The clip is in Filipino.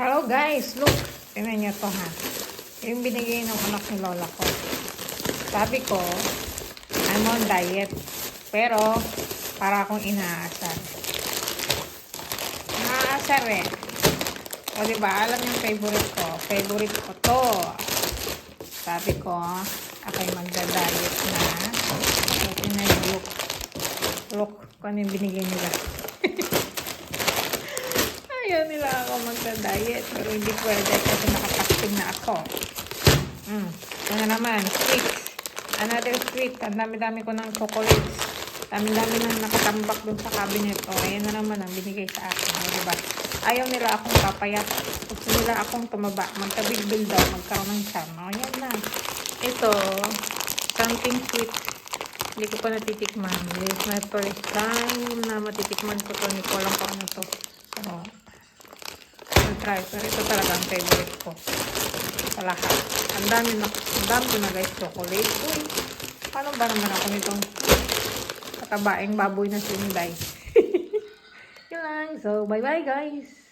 Hello guys, look. Tingnan niyo to ha. Yung binigay ng anak ni Lola ko. Sabi ko, I'm on diet. Pero, para akong inaasar. Inaasar eh. O diba, alam yung favorite ko. Favorite ko to. Sabi ko, ako'y magda-diet na. So, tingnan niyo, look. Look, kung ano yung binigay nila. Ayaw nila ako magda-diet. Pero hindi pwede kasi nakapasting na ako. Mm. Ano naman, sweets. Another sweet. Ang dami-dami ko ng chocolates. Dami-dami nang nakatambak dun sa cabinet. O, ayan na naman ang binigay sa akin. O, diba? Ayaw nila akong papayat. Gusto nila akong tumaba. Magka-big daw. Magkaroon ng charm. O, yan na. Ito, something sweet. Hindi ko pa natitikman. This is my first time na matitikman ko to. Hindi ko alam kung ano to. So, Try. Pero ito talaga ang favorite ko. Sa lahat. Ang dami na, ang dami ko na guys chocolate. Uy, paano ba naman ako nitong katabaing baboy na sinday? Yun lang. So, bye-bye guys.